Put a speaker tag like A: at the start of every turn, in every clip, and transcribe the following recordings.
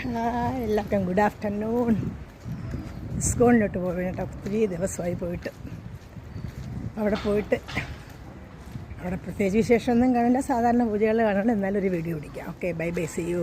A: എല്ലാവർക്കും good afternoon സ്കൂളിലോട്ട് പോയി കേട്ടോ ഒത്തിരി ദിവസമായി പോയിട്ട്. അവിടെ പോയിട്ട് അവിടെ പ്രത്യേകിച്ച് വിശേഷമൊന്നും കാണില്ല സാധാരണ പൂജകൾ കാണുന്നുണ്ട് എന്നാലും ഒരു വീഡിയോ പിടിക്കാം. Okay bye
B: bye see you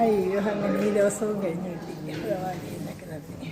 A: അയ്യോ അങ്ങനെ ഈ ദിവസവും കഴിഞ്ഞു കിട്ടി ഭഗവാനെ നന്ദി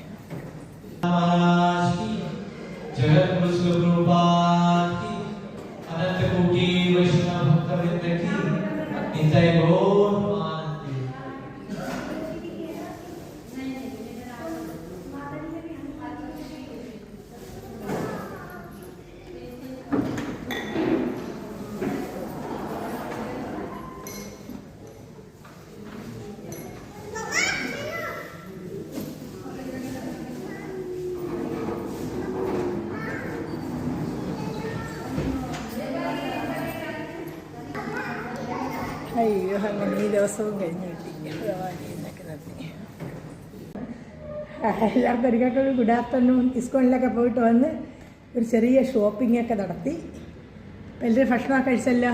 A: അയ്യോ അങ്ങനെ ഈ ദിവസവും കഴിഞ്ഞ് കിട്ടി ഭഗവാനെ എന്നൊക്കെ നന്ദി എല്ലാവർക്കും ഗുഡ് ആഫ്റ്റർനൂൺ ഇസ്കോണിലൊക്കെ പോയിട്ട് വന്ന് ഒരു ചെറിയ ഷോപ്പിംഗ് ഒക്കെ നടത്തി. അപ്പം എല്ലാവരും ഭക്ഷണമൊക്കെ കഴിച്ചല്ലോ?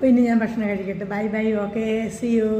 A: പിന്നെ ഞാൻ ഭക്ഷണം കഴിക്കട്ടെ. Bye bye okay see you